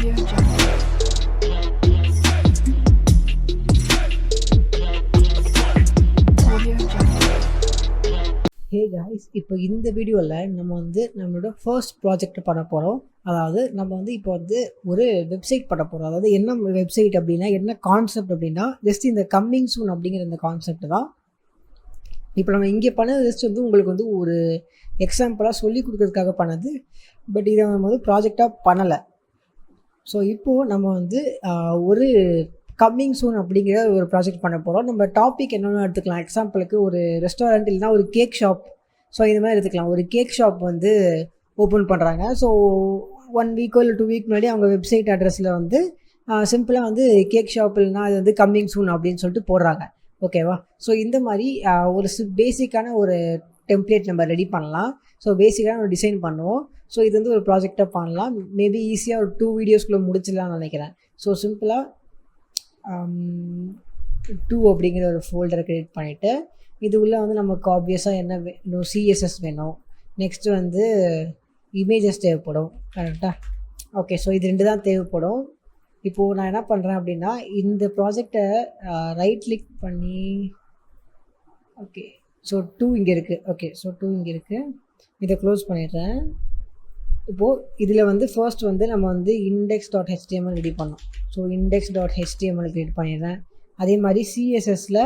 Hey guys இப்போ இந்த வீடியோவில் நம்ம வந்து நம்மளோட ஃபர்ஸ்ட் ப்ராஜெக்ட் பண்ண போகிறோம் அதாவது நம்ம வந்து இப்போ வந்து ஒரு வெப்சைட் பண்ண போகிறோம் அதாவது என்ன வெப்சைட் அப்படின்னா என்ன கான்செப்ட் அப்படின்னா ஜஸ்ட் இந்த கம்மிங் சூன் அப்படிங்கிற இந்த கான்செப்ட் தான். இப்போ நம்ம இங்கே பண்ணது ஜஸ்ட் வந்து உங்களுக்கு வந்து ஒரு எக்ஸாம்பிளாக சொல்லி கொடுக்கறதுக்காக பண்ணது. பட் இதை நம்ம வந்து ப்ராஜெக்டாக பண்ணலை. ஸோ இப்போது நம்ம வந்து ஒரு கம்மிங் சூன் அப்படிங்கிற ஒரு ப்ராஜெக்ட் பண்ண போகிறோம் நம்ம டாபிக் என்னென்னு எடுத்துக்கலாம். எக்ஸாம்பிளுக்கு ஒரு ரெஸ்டாரண்ட் இல்லைனா ஒரு கேக் ஷாப் ஸோ இந்த மாதிரி எடுத்துக்கலாம். ஒரு கேக் ஷாப் வந்து ஓப்பன் பண்ணுறாங்க ஸோ ஒன் வீக்கோ இல்லை டூ வீக் முன்னாடி அவங்க வெப்சைட் அட்ரஸில் வந்து சிம்பிளாக வந்து கேக் ஷாப் இல்லைனா அது வந்து கம்மிங் சூன் அப்படின்னு சொல்லிட்டு போடுறாங்க. ஓகேவா ஸோ இந்த மாதிரி ஒரு பேசிக்கான ஒரு டெம்ப்ளேட் நம்ம ரெடி பண்ணலாம். ஸோ பேசிக்கான ஒரு டிசைன் பண்ணுவோம். ஸோ இது வந்து ஒரு ப்ராஜெக்டாக பண்ணலாம். மேபி ஈஸியாக ஒரு டூ வீடியோஸ்குள்ளே முடிச்சிடலாம்னு நினைக்கிறேன். ஸோ சிம்பிளாக டூ அப்படிங்கிற ஒரு ஃபோல்டரை க்ரியேட் பண்ணிவிட்டு இது உள்ளே வந்து நமக்கு ஆப்வியஸாக என்ன வேணும் சிஎஸ்எஸ் வேணும். நெக்ஸ்ட்டு வந்து இமேஜஸ் தேவைப்படும். கரெக்டாக ஓகே ஸோ இது ரெண்டு தான் தேவைப்படும். இப்போது நான் என்ன பண்ணுறேன் அப்படின்னா இந்த ப்ராஜெக்டை ரைட் கிளிக் பண்ணி ஓகே ஸோ டூ இங்கே இருக்குது ஓகே ஸோ டூ இங்கே இருக்குது இதை க்ளோஸ் பண்ணிடுறேன். இப்போது இதில் வந்து ஃபர்ஸ்ட் வந்து நம்ம வந்து இண்டெக்ஸ் டாட் ஹெச்டிஎம்எல் ரெடி பண்ணோம் so index dot HTML create பண்ணிடுறேன் அதே மாதிரி சிஎஸ்எஸில்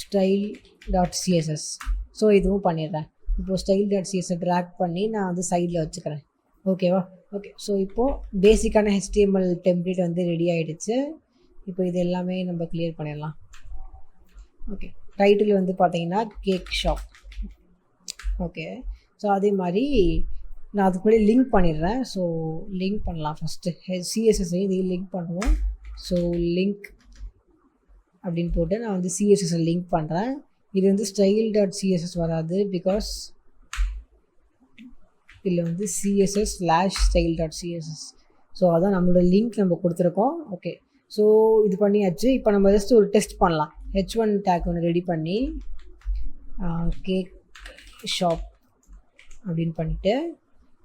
ஸ்டைல் டாட் சிஎஸ்எஸ் ஸோ இதுவும் பண்ணிடுறேன். இப்போது ஸ்டைல் டாட் சிஎஸ்எஸ் ட்ராக் பண்ணி நான் வந்து சைடில் வச்சுக்கிறேன். ஓகேவா ஓகே ஸோ இப்போது பேசிக்கான ஹெச்டிஎம்எல் டெம்ப்ளேட் வந்து ரெடி ஆகிடுச்சு இப்போ இது எல்லாமே நம்ம கிளியர் பண்ணிடலாம். ஓகே டைட்டில் வந்து பார்த்தீங்கன்னா கேக் ஷாப் ஓகே ஸோ அதே மாதிரி நான் அதுக்கு முன்னாடி லிங்க் பண்ணிடுறேன். ஸோ லிங்க் பண்ணலாம் ஃபஸ்ட்டு சிஎஸ்எஸ்ஐ இதையும் லிங்க் பண்ணுவோம். ஸோ லிங்க் அப்படின்னு போட்டு நான் வந்து சிஎஸ்எஸ்ஸை லிங்க் பண்ணுறேன் இது வந்து ஸ்டைல் டாட் சிஎஸ்எஸ் வராது பிகாஸ் இதில் வந்து CSS slash style dot CSS so அதான் நம்மளோட லிங்க் நம்ம கொடுத்துருக்கோம். ஓகே ஸோ இது பண்ணியாச்சு. இப்போ நம்ம ஜஸ்ட் ஒரு டெஸ்ட் பண்ணலாம். ஹெச் ஒன் டேக் ஒன்று ரெடி பண்ணி கேக் ஷாப் அப்படின்னு பண்ணிவிட்டு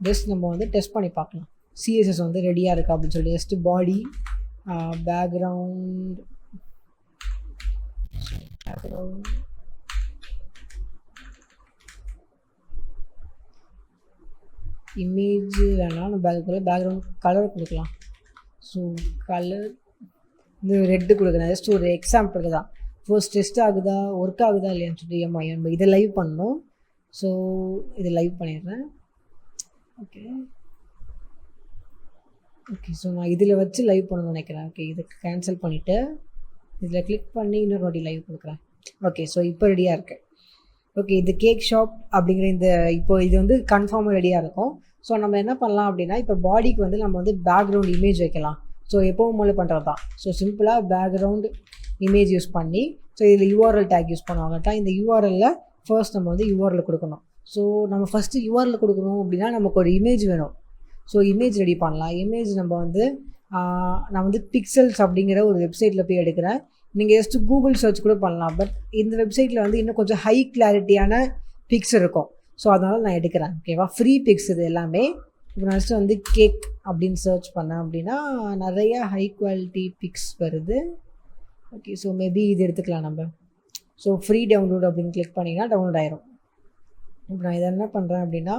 ஜஸ்ட் நம்ம வந்து டெஸ்ட் பண்ணி பார்க்கலாம். சிஎஸ்எஸ் வந்து ரெடியாக இருக்கா அப்படின்னு சொல்லிட்டு just body background background image வேணாம் நம்ம அதுக்குள்ளே பேக்ரவுண்ட் கலர் கொடுக்கலாம். ஸோ கலர் இந்த ரெட்டு கொடுக்குறேன் ஜஸ்ட் ஒரு எக்ஸாம்பிளுக்கு தான். ஃபர்ஸ்ட் டெஸ்ட் ஆகுதா ஒர்க் ஆகுதா இல்லையான்னு சொல்லிட்டு எம்ஐ நம்ம இதை லைவ் பண்ணோம் ஸோ இதை லைவ் பண்ணிடுறேன். ஓகே ஓகே ஸோ நான் இதில் வச்சு லைவ் பண்ணணும்னு நினைக்கிறேன். ஓகே இதை கேன்சல் பண்ணிவிட்டு இதில் கிளிக் பண்ணி இன்னொரு வாட்டி லைவ் கொடுக்குறேன். ஓகே ஸோ இப்போ ரெடியாக இருக்கு. ஓகே இது கேக் ஷாப் அப்படிங்கிற இந்த இப்போ இது வந்து கன்ஃபார்மாக ரெடியாக இருக்கும். ஸோ நம்ம என்ன பண்ணலாம் அப்படின்னா இப்போ பாடிக்கு வந்து நம்ம வந்து பேக்ரவுண்ட் இமேஜ் வைக்கலாம். ஸோ எப்போவும் போல பண்ணுறது தான் ஸோ சிம்பிளாக பேக்ரவுண்ட் இமேஜ் யூஸ் பண்ணி ஸோ இதில் யூஆர்எல் டேக் யூஸ் பண்ணுவாங்கட்டா இந்த யூஆர்எல்ல ஃபர்ஸ்ட் நம்ம வந்து யூஆர்எல் கொடுக்கணும். ஸோ நம்ம ஃபஸ்ட்டு யூஆரில் கொடுக்கணும் அப்படின்னா நமக்கு ஒரு இமேஜ் வேணும். ஸோ இமேஜ் ரெடி பண்ணலாம். இமேஜ் நம்ம வந்து நான் வந்து பிக்சல்ஸ் அப்படிங்கிற ஒரு வெப்சைட்டில் போய் எடுக்கிறேன். நீங்கள் ஜஸ்ட் கூகுள் சர்ச் கூட பண்ணலாம். பட் இந்த வெப்சைட்டில் வந்து இன்னும் கொஞ்சம் ஹை கிளாரிட்டியான பிக்ஸ் இருக்கும். ஸோ அதனால் நான் எடுக்கிறேன். ஓகேவா ஃப்ரீ பிக்ஸ் இது எல்லாமே. இப்போ நான் ஃபஸ்ட்டு வந்து கேக் அப்படின்னு சர்ச் பண்ணேன் அப்படின்னா நிறைய ஹை குவாலிட்டி பிக்ஸ் வருது. ஓகே ஸோ மேபி இது எடுத்துக்கலாம் நம்ம. ஸோ ஃப்ரீ டவுன்லோட் அப்படின்னு கிளிக் பண்ணிங்கன்னா டவுன்லோட் ஆயிரும். இப்போ நான் இதை என்ன பண்ணுறேன் அப்படின்னா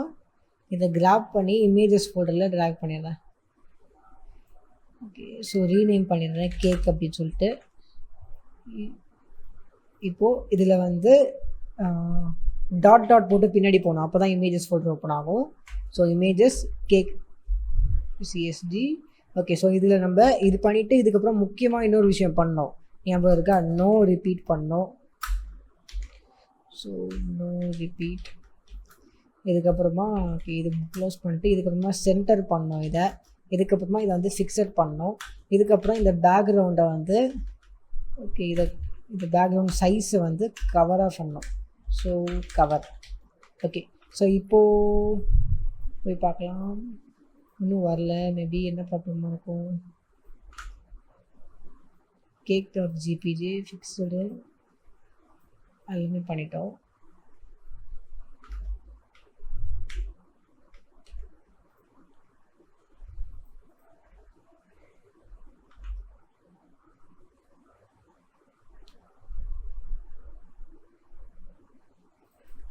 இதை கிராப் பண்ணி இமேஜஸ் ஃபோல்டரில் ட்ராக் பண்ணிடுறேன். ஓகே ஸோ ரீநேம் பண்ணிடுறேன் கேக் அப்படின்னு சொல்லிட்டு. இ- இப்போது இதில் வந்து டாட் டாட் போட்டு பின்னாடி போகணும். அப்போ தான் இமேஜஸ் ஃபோல்டர் ஓப்பன் ஆகும் so images cake CST okay so இதில் நம்ம இது பண்ணிவிட்டு இதுக்கப்புறம் முக்கியமாக இன்னொரு விஷயம் பண்ணோம். ஞாபகம் இருக்கா? நோ ரிப்பீட் பண்ணோம். ஸோ நோ ரிப்பீட் இதுக்கப்புறமா ஓகே இது க்ளோஸ் பண்ணிட்டு இதுக்கப்புறமா சென்டர் பண்ணோம் இதை. இதுக்கப்புறமா இதை வந்து ஃபிக்ஸட் பண்ணோம். இதுக்கப்புறம் இந்த பேக்ரவுண்டை வந்து ஓகே இதை இந்த பேக்ரவுண்ட் சைஸை வந்து கவராக பண்ணோம். ஸோ கவர் ஓகே ஸோ இப்போது போய் பார்க்கலாம். இன்னும் வரல. மேபி என்ன ப்ராப்ளமாக இருக்கும்? கேக் டாட் ஜிபிஜி ஃபிக்ஸடு எல்லாமே பண்ணிட்டோம்.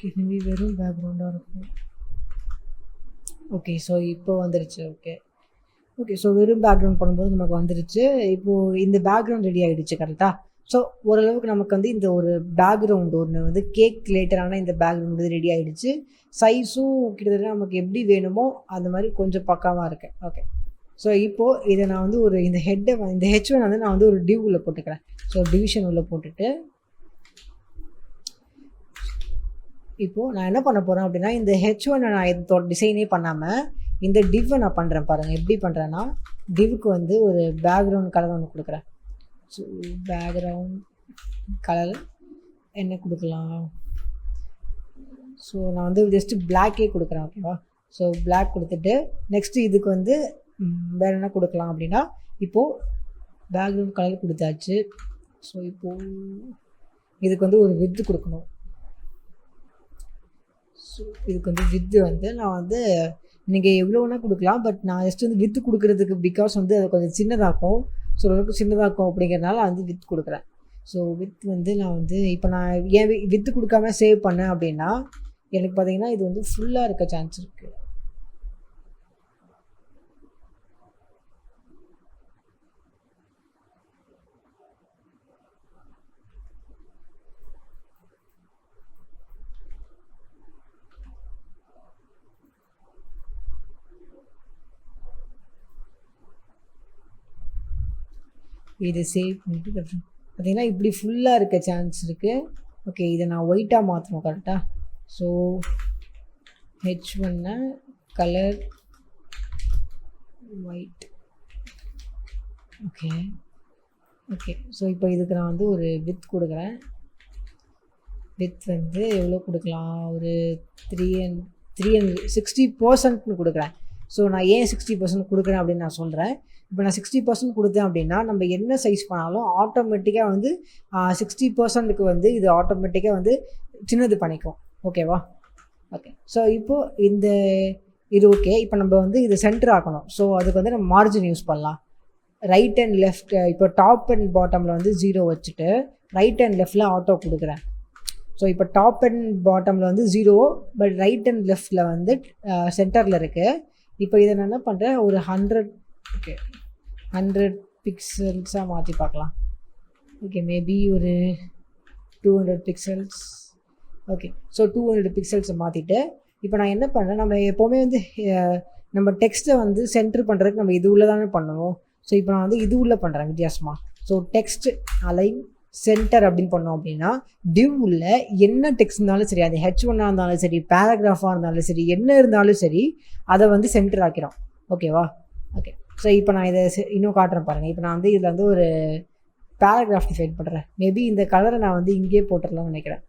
கிருமி வெறும் பேக்ரவுண்டாக இருக்கும் ஓகே ஸோ இப்போ வந்துருச்சு ஓகே ஓகே ஸோ வெறும் பேக்ரவுண்ட் பண்ணும்போது நமக்கு வந்துருச்சு. இப்போது இந்த பேக்ரவுண்ட் ரெடி ஆகிடுச்சு கரெக்டாக ஸோ ஓரளவுக்கு நமக்கு வந்து இந்த ஒரு பேக்ரவுண்ட் ஒன்று வந்து கேக் ரிலேட்டடான இந்த பேக்ரவுண்ட் வந்து ரெடி ஆகிடுச்சு சைஸும் கிட்டத்தட்ட நமக்கு எப்படி வேணுமோ அந்த மாதிரி கொஞ்சம் பக்காவாக இருக்கேன் ஓகே ஸோ இப்போது இதை நான் வந்து ஒரு இந்த ஹெட்டை இந்த ஹெச் ஒன் வந்து நான் வந்து ஒரு டிவ் உள்ளே போட்டுக்கிறேன். ஸோ டிவிஷன் உள்ளே போட்டுட்டு இப்போது நான் என்ன பண்ண போகிறேன் அப்படின்னா இந்த ஹெச் ஒன்னை நான் இதோட டிசைனே பண்ணாமல் இந்த டிவ்வை நான் பண்ணுறேன் பாருங்கள் எப்படி பண்ணுறேன்னா டிவ்க்கு வந்து ஒரு பேக்ரவுண்ட் கலர் ஒன்று கொடுக்குறேன். ஸோ பேக்ரவுண்ட் கலர் என்ன கொடுக்கலாம்? ஸோ நான் வந்து ஜஸ்ட்டு பிளாக்கே கொடுக்குறேன் ஓகேவா ஸோ பிளாக் கொடுத்துட்டு நெக்ஸ்ட்டு இதுக்கு வந்து வேறு என்ன கொடுக்கலாம் அப்படின்னா இப்போது பேக்ரவுண்ட் கலர் கொடுத்தாச்சு. ஸோ இப்போது இதுக்கு வந்து ஒரு வித்து கொடுக்கணும். இதுக்கு வந்து வித்து வந்து நான் வந்து நீங்கள் எவ்வளோ வேணால் கொடுக்கலாம். பட் நான் ஜஸ்ட் வந்து வித்து கொடுக்குறதுக்கு பிகாஸ் வந்து அது கொஞ்சம் சின்னதாக்கும். ஸோ ஓரளவுக்கு சின்னதாக்கும் அப்படிங்கிறனால வந்து வித் கொடுக்குறேன். ஸோ வித் வந்து நான் வந்து இப்போ நான் ஏன் வி- வித்து கொடுக்காம சேவ் பண்ணேன் அப்படின்னா எனக்கு பார்த்தீங்கன்னா இது வந்து ஃபுல்லாக இருக்க சான்ஸ் இருக்குது இதை சேவ் பண்ணிட்டு அப்புறம் பார்த்தீங்கன்னா இப்படி ஃபுல்லாக இருக்க சான்ஸ் இருக்குது ஓகே இதை நான் ஒயிட்டாக மாற்றணும் கரெக்டாக ஸோ ஹெச் ஒன்னை colour white okay okay so இப்போ இதுக்கு நான் வந்து ஒரு வித் கொடுக்குறேன். வித் வந்து எவ்வளோ கொடுக்கலாம்? ஒரு three and three hundred sixty பர்சன்ட்னு கொடுக்குறேன். ஸோ நான் ஏன் சிக்ஸ்டி பர்சன்ட் கொடுக்குறேன் அப்படின்னு நான் சொல்கிறேன் இப்போ நான் சிக்ஸ்டி பர்சன்ட் கொடுத்தேன் அப்படின்னா நம்ம என்ன சைஸ் பண்ணாலும் ஆட்டோமேட்டிக்காக வந்து சிக்ஸ்டி பர்சன்ட்டுக்கு வந்து இது ஆட்டோமேட்டிக்காக வந்து சின்னது பண்ணிக்கும் ஓகேவா ஓகே ஸோ இப்போது இந்த இது ஓகே இப்போ நம்ம வந்து இது சென்டர் ஆக்கணும். ஸோ அதுக்கு வந்து நம்ம மார்ஜின் யூஸ் பண்ணலாம். ரைட் அண்ட் லெஃப்ட் இப்போ டாப் அண்ட் பாட்டமில் வந்து ஜீரோ வச்சுட்டு ரைட் அண்ட் லெஃப்டில் ஆட்டோ கொடுக்குறேன். ஸோ இப்போ டாப் அண்ட் பாட்டமில் வந்து ஜீரோ பட் ரைட் அண்ட் லெஃப்டில் வந்து சென்டரில் இருக்குது இப்போ இதை நான் என்ன பண்ணுறேன் ஒரு ஹண்ட்ரட் ஓகே ஹண்ட்ரட் பிக்சல்ஸாக மாற்றி பார்க்கலாம். ஓகே மேபி ஒரு two hundred pixels okay so two hundred பிக்சல்ஸை மாற்றிட்டு இப்போ நான் என்ன பண்ணுறேன் நம்ம எப்போவுமே வந்து நம்ம டெக்ஸ்ட்டை வந்து சென்டர் பண்ணுறதுக்கு நம்ம இது உள்ள தானே பண்ணுவோம். ஸோ இப்போ நான் வந்து இது உள்ள பண்ணுறேன் வித்தியாசமாக ஸோ டெக்ஸ்ட் அலைன் சென்டர் அப்படின்னு பண்ணோம் அப்படின்னா டிவ் உள்ள என்ன டெக்ஸ்ட் இருந்தாலும் சரி அது ஹெச் ஒன்னாக இருந்தாலும் சரி பேராகிராஃபாக இருந்தாலும் சரி என்ன இருந்தாலும் சரி அதை வந்து சென்டர் ஆக்கிறோம். ஓகேவா ஓகே ஸோ இப்போ நான் இதை இன்னும் காட்டுறேன் பாருங்கள் இப்போ நான் வந்து இதில் வந்து ஒரு பேராகிராஃப் டிஃபைன் பண்ணுறேன் மேபி இந்த கலரை நான் வந்து இங்கேயே போட்டுடலாம்னு நினைக்கிறேன்.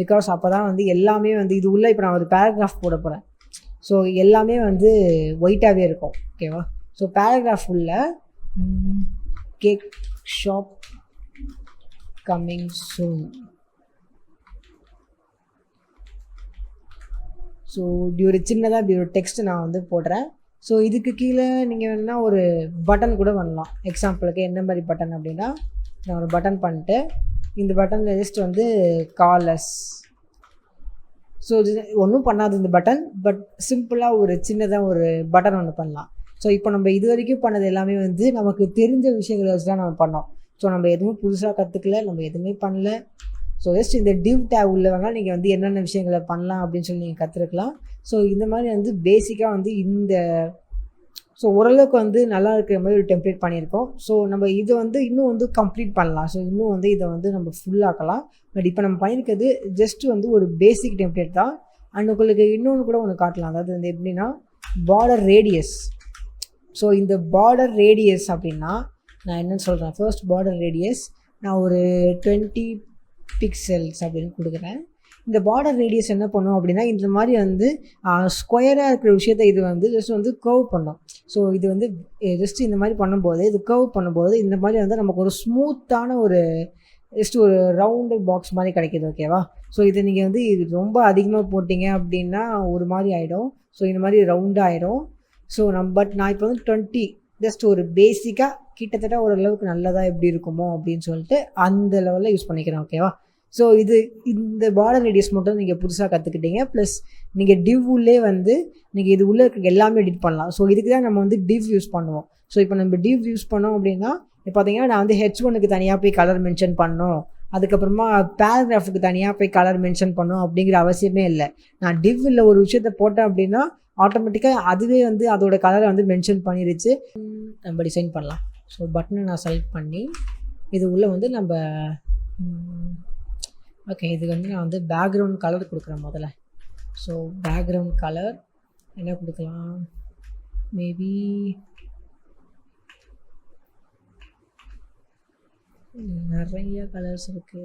பிகாஸ் அப்போ தான் வந்து எல்லாமே வந்து இது உள்ள இப்போ நான் ஒரு பேராகிராஃப் போட போகிறேன் ஸோ எல்லாமே வந்து ஒயிட்டாகவே இருக்கும். ஓகேவா ஸோ பேராகிராஃப் உள்ள cake shop coming soon. So இப்படி ஒரு சின்னதாக இப்படி ஒரு டெக்ஸ்ட் நான் வந்து போடுறேன். ஸோ இதுக்கு கீழே நீங்கள் வேணுன்னா ஒரு பட்டன் கூட பண்ணலாம். எக்ஸாம்பிளுக்கு என்ன மாதிரி பட்டன் அப்படின்னா நான் ஒரு பட்டன் பண்ணிட்டு இந்த பட்டனில் ஜஸ்ட் வந்து காலஸ் ஸோ இது ஒன்றும் பண்ணாது இந்த பட்டன் பட் சிம்பிளாக ஒரு சின்னதாக ஒரு பட்டன் ஒன்று பண்ணலாம். ஸோ இப்போ நம்ம இது வரைக்கும் பண்ணது எல்லாமே வந்து நமக்கு தெரிஞ்ச விஷயங்களை வச்சு தான் நம்ம பண்ணோம். ஸோ நம்ம எதுவும் புதுசாக கற்றுக்கல நம்ம எதுவுமே பண்ணல. ஸோ ஜஸ்ட் இந்த டிவ் டேப் உள்ள வேணால் நீங்கள் வந்து என்னென்ன விஷயங்களை பண்ணலாம் அப்படின்னு சொல்லி நீங்கள் கற்றுக்கலாம் ஸோ இந்த மாதிரி வந்து பேசிக்காக வந்து இந்த ஸோ ஓரளவுக்கு வந்து நல்லா இருக்கிற மாதிரி ஒரு டெம்ப்ளேட் பண்ணியிருக்கோம். ஸோ நம்ம இதை வந்து இன்னும் வந்து கம்ப்ளீட் பண்ணலாம். ஸோ இன்னும் வந்து இதை வந்து நம்ம ஃபுல்லாக்கலாம் பட் இப்போ நம்ம பண்ணியிருக்கிறது ஜஸ்ட் வந்து ஒரு பேசிக் டெம்ப்ளேட் தான். அண்ட் உங்களுக்கு இன்னொன்று கூட ஒன்று காட்டலாம். அதாவது வந்து எப்படின்னா பார்டர் ரேடியஸ் ஸோ இந்த பார்டர் ரேடியஸ் அப்படின்னா நான் என்ன சொல்கிறேன் ஃபர்ஸ்ட் பார்டர் ரேடியஸ் நான் ஒரு டுவெண்ட்டி பிக்சல்ஸ் அப்படின்னு கொடுக்குறேன். இந்த பார்டர் ரேடியஸ் என்ன பண்ணும் அப்படின்னா இந்த மாதிரி வந்து ஸ்கொயராக இருக்கிற விஷயத்த இது வந்து ஜஸ்ட் வந்து கர்வ் பண்ணும். ஸோ இது வந்து ஜஸ்ட் இந்த மாதிரி பண்ணும்போது இது கர்வ் பண்ணும்போது இந்த மாதிரி வந்து நமக்கு ஒரு ஸ்மூத்தான ஒரு ஜஸ்ட் ஒரு ரவுண்டு பாக்ஸ் மாதிரி கிடைக்கிது ஓகேவா ஸோ இதை நீங்கள் வந்து இது ரொம்ப அதிகமாக போட்டிங்க அப்படின்னா ஒரு மாதிரி ஆகிடும் ஸோ இந்த மாதிரி ரவுண்டாக ஆகிடும் ஸோ நம் பட் நான் இப்போ வந்து டுவெண்ட்டி ஜஸ்ட் ஒரு பேசிக்காக கிட்டத்தட்ட ஓரளவுக்கு நல்லதாக எப்படி இருக்குமோ அப்படின்னு சொல்லிட்டு அந்த லெவலில் யூஸ் பண்ணிக்கிறேன் ஓகேவா ஸோ இது இந்த பார்டர் ரேடியஸ் மட்டும் நீங்கள் புதுசாக கற்றுக்கிட்டீங்க ப்ளஸ் நீங்கள் டிவ் உள்ளே வந்து நீங்கள் இது உள்ளே இருக்க எல்லாமே எடிட் பண்ணலாம். ஸோ இதுக்கு தான் நம்ம வந்து டிவ் யூஸ் பண்ணுவோம். ஸோ இப்போ நம்ம டிவ் யூஸ் பண்ணோம் அப்படின்னா இப்போ பார்த்தீங்கன்னா நான் வந்து ஹெச் ஒனுக்கு தனியாக போய் கலர் மென்ஷன் பண்ணணும் அதுக்கப்புறமா பேராகிராஃபுக்கு தனியாக போய் கலர் மென்ஷன் பண்ணோம் அப்படிங்கிற அவசியமே இல்லை. நான் டிவ் இல்லை ஒரு விஷயத்த போட்டேன் அப்படின்னா ஆட்டோமேட்டிக்காக அதுவே வந்து அதோட கலரை வந்து மென்ஷன் பண்ணிடுச்சு நம்ம டிசைன் பண்ணலாம். ஸோ பட்டனை நான் செலக்ட் பண்ணி இது உள்ளே வந்து நம்ம ஓகே இது வந்து நான் வந்து பேக்ரவுண்ட் கலர் கொடுக்குறேன் முதல்ல. ஸோ பேக்ரவுண்ட் கலர் என்ன கொடுக்கலாம்? மேபி நிறைய கலர்ஸ் இருக்கு.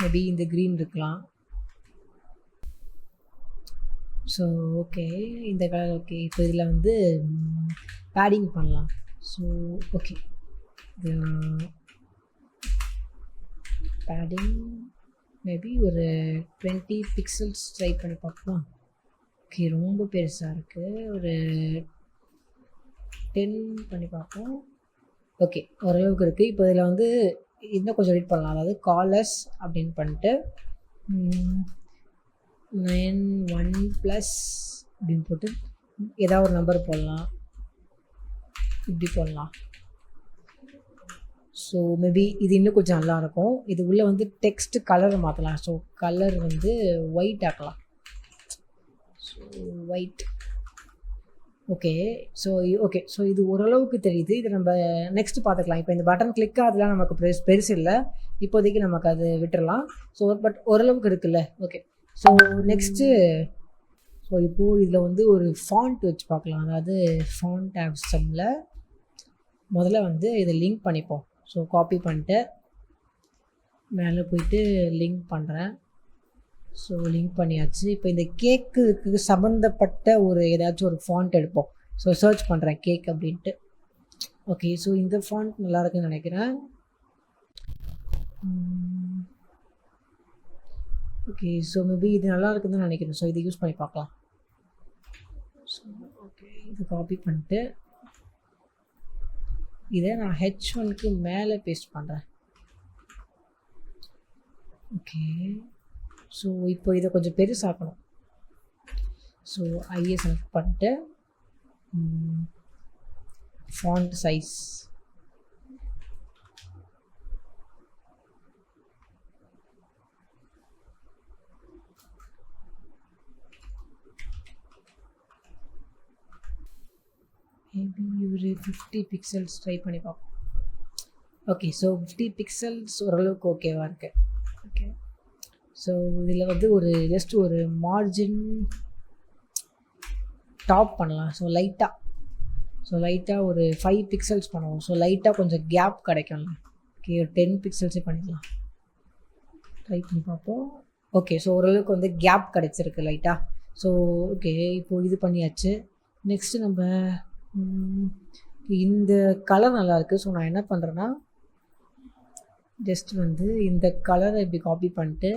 மேபி இந்த க்ரீன் இருக்கலாம். ஸோ ஓகே இந்த கலர் ஓகே இப்போ இதில் வந்து பேடிங் பண்ணலாம். ஸோ ஓகே பேடிங் மேபி ஒரு டுவெண்ட்டி பிக்சல்ஸ் ட்ரை பண்ணி பார்க்கலாம். ஓகே ரொம்ப பெருசாக இருக்குது ஒரு டென் பண்ணி பார்ப்போம் ஓகே ஓரளவுக்கு இருக்குது இப்போ இதில் வந்து இன்னும் கொஞ்சம் எடிட் பண்ணலாம். அதாவது காலர்ஸ் அப்படின்னு பண்ணிட்டு நைன் ஒன் ப்ளஸ் அப்படின்னு போட்டு ஏதாவது ஒரு நம்பர் போடலாம். இப்படி போடலாம். ஸோ மேபி இது இன்னும் கொஞ்சம் நல்லாயிருக்கும் இது உள்ளே வந்து டெக்ஸ்ட் கலர் மாற்றலாம் ஸோ கலர் வந்து ஒயிட் ஆக்கலாம். So white okay so okay so இது ஓரளவுக்கு தெரியுது. இது நம்ம நெக்ஸ்ட் பார்த்துக்கலாம். இப்போ இந்த பட்டன் கிளிக் அதெல்லாம் நமக்கு பெருசு பெருசு இல்லை. இப்போதைக்கு நமக்கு அது விட்டுறலாம். ஸோ பட் ஓரளவுக்கு இருக்குல்ல. ஓகே ஸோ நெக்ஸ்ட்டு ஸோ இப்போது இதில் வந்து ஒரு ஃபாண்ட் வச்சு பார்க்கலாம். அதாவது ஃபாண்ட் ஆப்ஸமில் முதல்ல வந்து இதை லிங்க் பண்ணிப்போம். ஸோ காப்பி பண்ணிட்டு மேலே போயிட்டு லிங்க் பண்ணுறேன் ஸோ லிங்க் பண்ணியாச்சு. இப்போ இந்த கேக்குக்கு சம்மந்தப்பட்ட ஒரு ஏதாச்சும் ஒரு ஃபாண்ட் எடுப்போம். ஸோ சர்ச் பண்ணுறேன் கேக் அப்படின்ட்டு. ஓகே ஸோ இந்த ஃபாண்ட் நல்லா இருக்குன்னு நினைக்கிறேன். ஓகே ஸோ மேபி இது நல்லா இருக்குதுன்னு நினைக்கிறேன். ஸோ இதை யூஸ் பண்ணி பார்க்கலாம். ஸோ ஓகே இதை காப்பி பண்ணிட்டு இதை நான் ஹெச் ஒன்க்கு மேலே பேஸ்ட் பண்ணுறேன் ஓகே ஸோ இப்போ இதை கொஞ்சம் பெருசாக்கணும் ஸோ ஐஏ செலக்ட் பண்ணிட்டு ஃபாண்ட் சைஸ் மேபி ஒரு ஃபிஃப்டி பிக்சல்ஸ் ட்ரை பண்ணி பார்ப்போம் ஓகே ஸோ ஃபிஃப்டி பிக்சல்ஸ் ஓரளவுக்கு ஓகேவாக இருக்கு. ஓகே ஸோ இதில் வந்து ஒரு ஜஸ்ட் ஒரு மார்ஜின் டாப் பண்ணலாம். ஸோ லைட்டாக ஸோ லைட்டாக ஒரு ஃபைவ் பிக்சல்ஸ் பண்ணுவோம். ஸோ லைட்டாக கொஞ்சம் கேப் கிடைக்கும்ல. ஓகே ஒரு டென் பிக்சல்ஸே பண்ணிக்கலாம். ட்ரை பண்ணி பார்ப்போம் ஓகே ஸோ ஓரளவுக்கு வந்து கேப் கிடச்சிருக்கு லைட்டாக ஸோ ஓகே இப்போது இது பண்ணியாச்சு. நெக்ஸ்ட்டு நம்ம இந்த கலர் நல்லா இருக்குது ஸோ நான் என்ன பண்ணுறேன்னா ஜஸ்ட் வந்து இந்த கலரை இப்படி காப்பி பண்ணிட்டு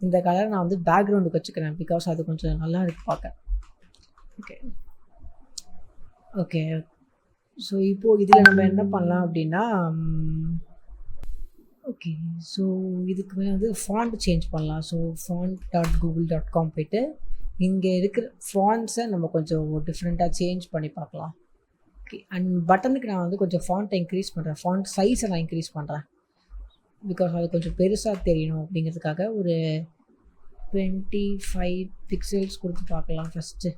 இந்த கலரை நான் வந்து பேக்ரவுண்டுக்கு வச்சுக்கிறேன். பிகாஸ் அது கொஞ்சம் நல்லா இருக்கு பார்க்க. ஓகே ஓகே ஸோ இப்போது இதில் நம்ம என்ன பண்ணலாம் அப்படின்னா ஓகே ஸோ இதுக்கு மேலே வந்து ஃபாண்ட் சேஞ்ச் பண்ணலாம். So font dot Google dot com போயிட்டு இங்கே இருக்கிற ஃபாண்ட்ஸை நம்ம கொஞ்சம் டிஃப்ரெண்ட்டாக சேஞ்ச் பண்ணி பார்க்கலாம். ஓகே அண்ட் பட்டனுக்கு நான் வந்து கொஞ்சம் ஃபாண்ட்டை இன்க்ரீஸ் பண்ணுறேன் ஃபாண்ட் சைஸை நான் இன்க்ரீஸ் பண்ணுறேன் பிகாஸ் அது கொஞ்சம் பெருசாக தெரியணும் அப்படிங்கிறதுக்காக ஒரு டுவெண்ட்டி ஃபைவ் பிக்சல்ஸ் கொடுத்து பார்க்கலாம் ஃபஸ்ட்டு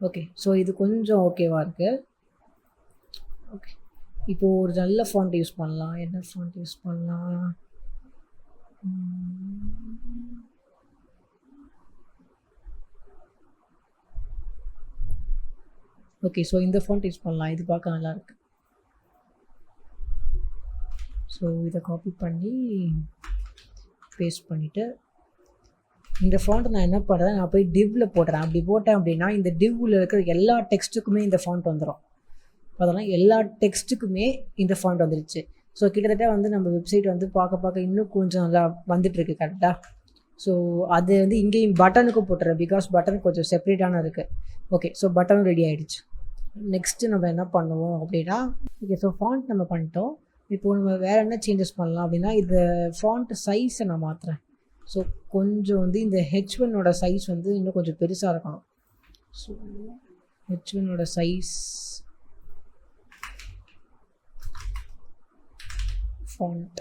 ஓகே ஸோ இது கொஞ்சம் ஓகேவாக இருக்குது ஓகே இப்போது ஒரு நல்ல ஃபாண்ட் யூஸ் பண்ணலாம். என்ன ஃபாண்ட் யூஸ் பண்ணலாம்? ஓகே ஸோ இந்த ஃபாண்ட் யூஸ் பண்ணலாம். இது பார்க்க நல்லாயிருக்கு ஸோ இதை காப்பி பண்ணி பேஸ்ட் பண்ணிவிட்டு இந்த ஃபாண்ட்டை நான் என்ன பண்ணுறேன் நான் போய் டிவ்வில் போடுறேன். அப்படி போட்டேன் அப்படின்னா இந்த டிவ்வில் இருக்கிற எல்லா டெக்ஸ்ட்டுக்குமே இந்த ஃபாண்ட் வந்துடும் அதெல்லாம் எல்லா டெக்ஸ்ட்டுக்குமே இந்த ஃபாண்ட் வந்துருச்சு. ஸோ கிட்டத்தட்ட வந்து நம்ம வெப்சைட் வந்து பார்க்க பார்க்க இன்னும் கொஞ்சம் நல்லா வந்துட்டுருக்கு கரெக்டாக ஸோ அது வந்து இங்கேயும் பட்டனுக்கும் போட்டுறேன். பிகாஸ் பட்டன் கொஞ்சம் செப்பரேட்டான இருக்குது ஓகே ஸோ பட்டனும் ரெடி ஆகிடுச்சு நெக்ஸ்ட்டு நம்ம என்ன பண்ணுவோம் அப்படின்னா ஓகே ஸோ ஃபாண்ட் நம்ம பண்ணிட்டோம். இப்போது நம்ம வேறு என்ன சேஞ்சஸ் பண்ணலாம் அப்படின்னா இந்த ஃபாண்ட் சைஸை நான் மாற்றுறேன் ஸோ கொஞ்சம் வந்து இந்த ஹெச் ஒன்னோட சைஸ் வந்து இன்னும் கொஞ்சம் பெருசாக இருக்கணும். ஸோ ஹெச் ஒன்னோட சைஸ் ஃபாண்ட்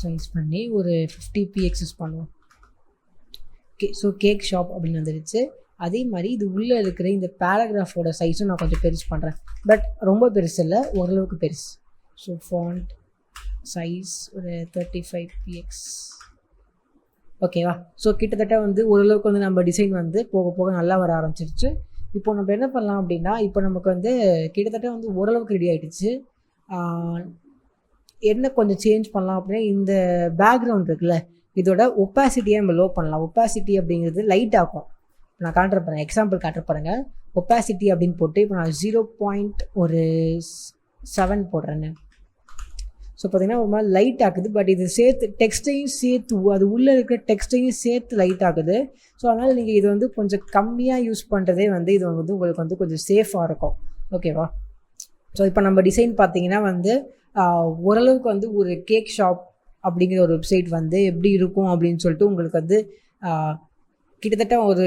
சைஸ் பண்ணி ஒரு ஃபிஃப்டி பிஎக்ஸஸ் பண்ணுவோம். கே ஸோ கேக் ஷாப் அப்படின்னு வந்துடுச்சு அதே மாதிரி இது உள்ளே இருக்கிற இந்த பேராகிராஃபோட சைஸும் நான் கொஞ்சம் பெருசு பண்ணுறேன் பட் ரொம்ப பெருசு இல்லை ஓரளவுக்கு பெருசு. ஸோ ஃபாண்ட் சைஸ் ஒரு தேர்ட்டி ஃபைவ் பிஎக்ஸ் ஓகேவா ஸோ கிட்டத்தட்ட வந்து ஓரளவுக்கு வந்து நம்ம டிசைன் வந்து போக போக நல்லா வர ஆரம்பிச்சிருச்சு. இப்போ நம்ம என்ன பண்ணலாம் அப்படின்னா இப்போ நமக்கு வந்து கிட்டத்தட்ட வந்து ஓரளவுக்கு ரெடி ஆகிடுச்சு என்ன கொஞ்சம் சேஞ்ச் பண்ணலாம் அப்படின்னா இந்த பேக்ரவுண்ட் இருக்குல்ல இதோட ஒப்பாசிட்டியை நம்ம லோ பண்ணலாம். ஒப்பாசிட்டி அப்படிங்கிறது லைட் ஆகும் நான் காட்டுற பாருங்க எக்ஸாம்பிள் காட்டுற பாருங்க. ஒப்பாசிட்டி அப்படின்னு போட்டு இப்போ நான் ஜீரோ பாயிண்ட் ஒரு செவன் போடுறேன்னு. ஸோ பார்த்தீங்கன்னா ஒரு மாதிரி லைட் ஆகுது பட் இது சேர்த்து டெக்ஸ்ட்டையும் சேர்த்து அது உள்ளே இருக்கிற டெக்ஸ்ட்டையும் சேர்த்து லைட் ஆகுது ஸோ அதனால் நீங்கள் இது வந்து கொஞ்சம் கம்மியாக யூஸ் பண்ணுறதே வந்து இது வந்து உங்களுக்கு வந்து கொஞ்சம் சேஃபாக இருக்கும். ஓகேவா ஸோ இப்போ நம்ம டிசைன் பார்த்தீங்கன்னா வந்து ஓரளவுக்கு வந்து ஒரு கேக் ஷாப் அப்படிங்கிற ஒரு வெப்சைட் வந்து எப்படி இருக்கும் அப்படின்னு சொல்லிட்டு உங்களுக்கு வந்து கிட்டத்தட்ட ஒரு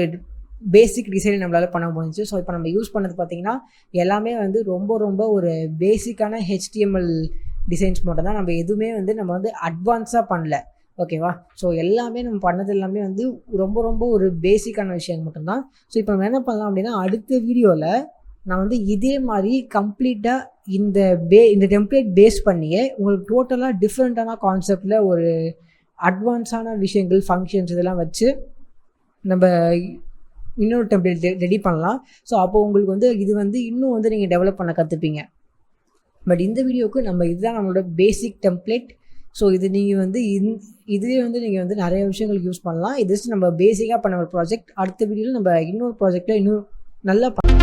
பேசிக் டிசைன் நம்மளால் பண்ண முடிஞ்சுச்சு. ஸோ இப்போ நம்ம யூஸ் பண்ணது பார்த்தீங்கன்னா எல்லாமே வந்து ரொம்ப ரொம்ப ஒரு பேசிக்கான ஹெச்டிஎம்எல் டிசைன்ஸ் மட்டும் தான். நம்ம எதுவுமே வந்து நம்ம வந்து அட்வான்ஸாக பண்ணல. ஓகேவா ஸோ எல்லாமே நம்ம பண்ணது எல்லாமே வந்து ரொம்ப ரொம்ப ஒரு பேசிக்கான விஷயம் மட்டும்தான் ஸோ இப்போ நம்ம என்ன பண்ணலாம் அப்படின்னா அடுத்த வீடியோவில் நான் வந்து இதே மாதிரி கம்ப்ளீட்டாக இந்த பே இந்த டெம்ப்ளேட் பேஸ் பண்ணியே உங்களுக்கு டோட்டலாக டிஃப்ரெண்ட்டான கான்செப்டில் ஒரு அட்வான்ஸான விஷயங்கள் ஃபங்க்ஷன்ஸ் இதெல்லாம் வச்சு நம்ம இன்னொரு டெம்ப்ளேட் ரெடி பண்ணலாம். ஸோ அப்போது உங்களுக்கு வந்து இது வந்து இன்னும் வந்து நீங்கள் டெவலப் பண்ண கற்றுப்பீங்க பட் இந்த வீடியோவுக்கு நம்ம இதுதான் நம்மளோட பேசிக் டெம்ப்ளேட் ஸோ இது நீங்கள் வந்து இந் இதுவே வந்து நீங்கள் வந்து நிறைய விஷயங்களுக்கு யூஸ் பண்ணலாம். இது நம்ம பேசிக்காக பண்ண ஒரு ப்ராஜெக்ட் அடுத்த வீடியோவில் நம்ம இன்னொரு ப்ராஜெக்டில் இன்னும் நல்லா பண்ண